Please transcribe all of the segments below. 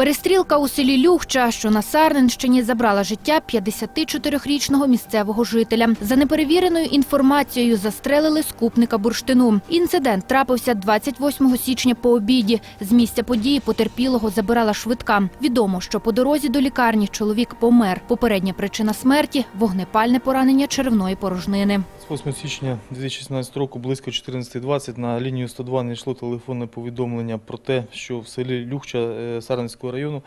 Перестрілка у селі Люхча, що на Сарненщині, забрала життя 54-річного місцевого жителя. За неперевіреною інформацією застрелили скупника бурштину. Інцидент трапився 28 січня по обіді. З місця події потерпілого забирала швидка. Відомо, що по дорозі до лікарні чоловік помер. Попередня причина смерті – вогнепальне поранення черевної порожнини. З 8 січня 2017 року близько 14.20 на лінію 102 не йшло телефонне повідомлення про те, що в селі Люхча е, Сарненського району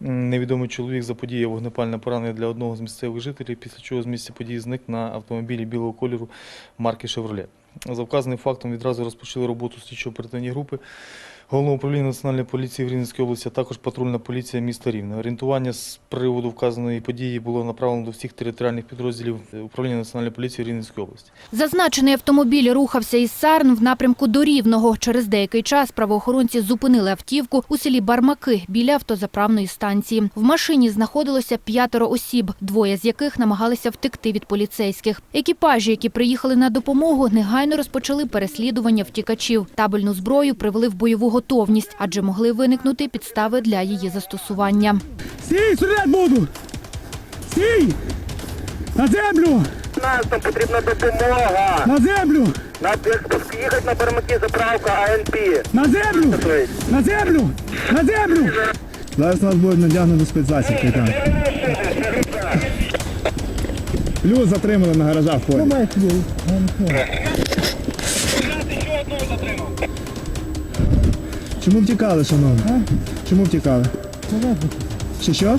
невідомий чоловік заподіяв вогнепальне поранення для одного з місцевих жителів, після чого з місця події зник на автомобілі білого кольору марки «Шевроле». За вказаним фактом відразу розпочали роботу слідчо-оперативні групи Головного управління Національної поліції в Рівненській області, а також патрульна поліція міста Рівне. Орієнтування з приводу вказаної події було направлено до всіх територіальних підрозділів управління Національної поліції в Рівненській області. Зазначений автомобіль рухався із Сарн в напрямку до Рівного. Через деякий час правоохоронці зупинили автівку у селі Бармаки біля автозаправної станції. В машині знаходилося п'ятеро осіб, двоє з яких намагалися втекти від поліцейських. Екіпажі, які приїхали на допомогу, негайно розпочали переслідування втікачів. Табельну зброю привели в бойову готовність, адже могли виникнути підстави для її застосування. Стій, стріляти буду! Стій! На землю! Нас там потрібна допомога. На землю! На їхати на бармаки заправка АНП. На землю! На землю! На землю! Зараз нас буде надягнено спецзасіб. Плюс затримали на гаражах в полі. Чому втікали, шановні? Чому втікали? Що що?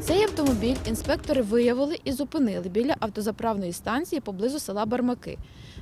Цей автомобіль інспектори виявили і зупинили біля автозаправної станції поблизу села Бармаки.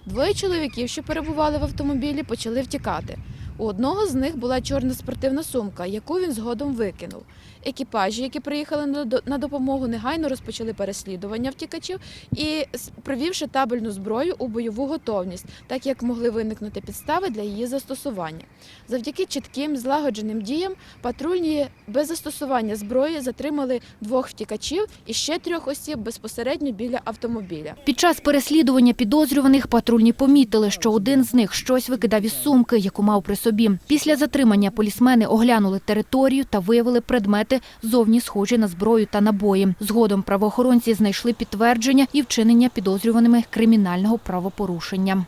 Двоє чоловіків, що перебували в автомобілі, почали втікати. У одного з них була чорна спортивна сумка, яку він згодом викинув. Екіпажі, які приїхали на допомогу, негайно розпочали переслідування втікачів і, привівши табельну зброю у бойову готовність, так як могли виникнути підстави для її застосування. Завдяки чітким злагодженим діям патрульні без застосування зброї затримали двох втікачів і ще трьох осіб безпосередньо біля автомобіля. Під час переслідування підозрюваних патрульні помітили, що один з них щось викидав із сумки, яку мав при собі. Після затримання полісмени оглянули територію та виявили предмети зовні схожі на зброю та набої. Згодом правоохоронці знайшли підтвердження і вчинення підозрюваними кримінального правопорушення.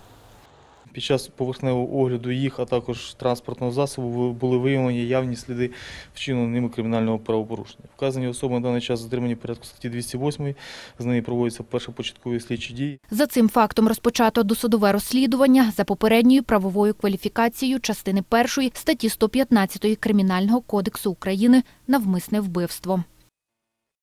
Під час поверхневого огляду їх, а також транспортного засобу були виявлені явні сліди вчиненого ними кримінального правопорушення. Вказані особи на даний час затримані в порядку статті 208, з неї проводяться першопочаткові слідчі дії. За цим фактом розпочато досудове розслідування за попередньою правовою кваліфікацією частини першої статті 115 Кримінального кодексу України «Навмисне вбивство».